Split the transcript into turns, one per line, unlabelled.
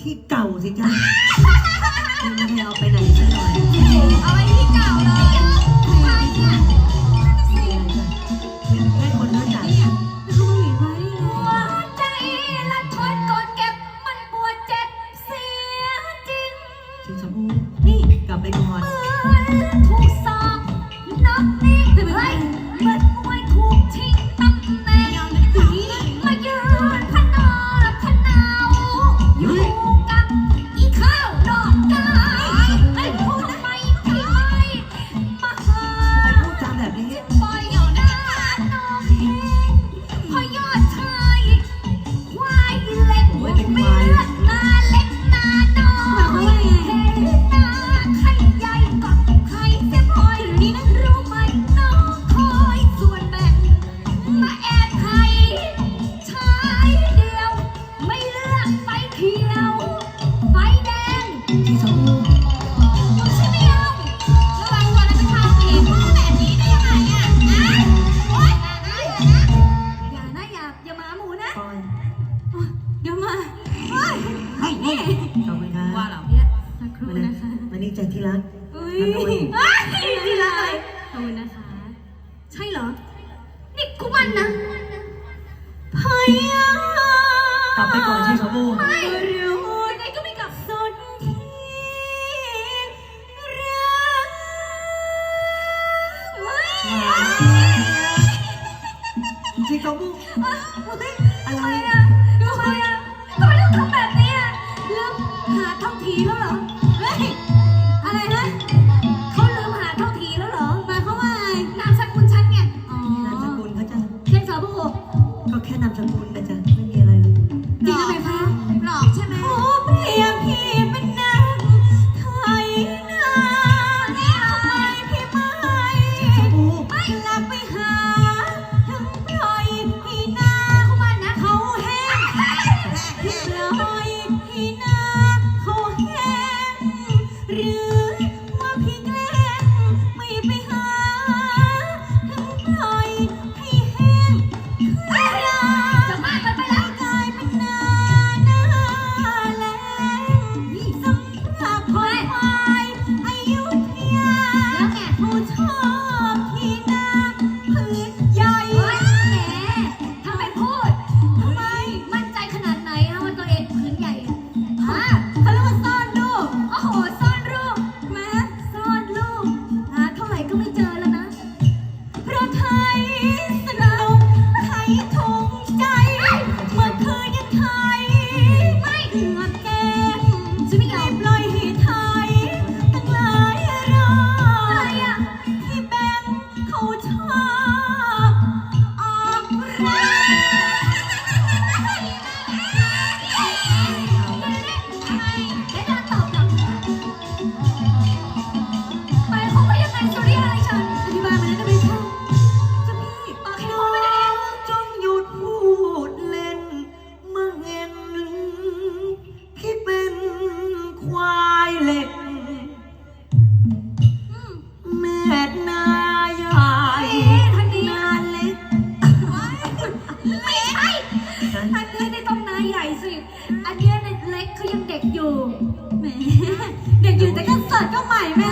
ที่เก่าสิจ๊ะไม่ได้เอาไปไหนซะหน่อย
เอาไว้ที่เก่าเลยใครเนี่ย
ให้คนรู้จัก
หัวใจละทนกดเก็บมันปวดเจ็บเสียจริง
ชิงชมพูนี่กลับไปก่อน
เหมือนกส
จ้ะ
ที่รัก อุ้ย
ที่รัก
อะไรขอบคุณนะคะ ใช่เหรอ นี่กูมันนะพายาก
ลับไปก่อนใช่ชมพู่
ไม่รู้ไหนก็ไม่กลับสนที่รักเว้ย
จริงๆชมพู่
อะไร ทำไมอะทำไมต้องทำแบบนี้อะเลิกหาท่องทีแล้วเหรอ นามสกุลนะ
จ๊ะไม่มีอะไรเลย
จริงหรือไหมคะหลอกใช่ไหมโอ้เพียงพี่เป็นนาไทยนาเยที่ไม่ไม่ลักไปหาทั้งปล่อยให้นาเขาว่านเขาแห้งปล่อยที่นาเขาแห้งหรือ อยู่แหมเด็กอยู่แต่ก็เสิก็ให
ม่แม่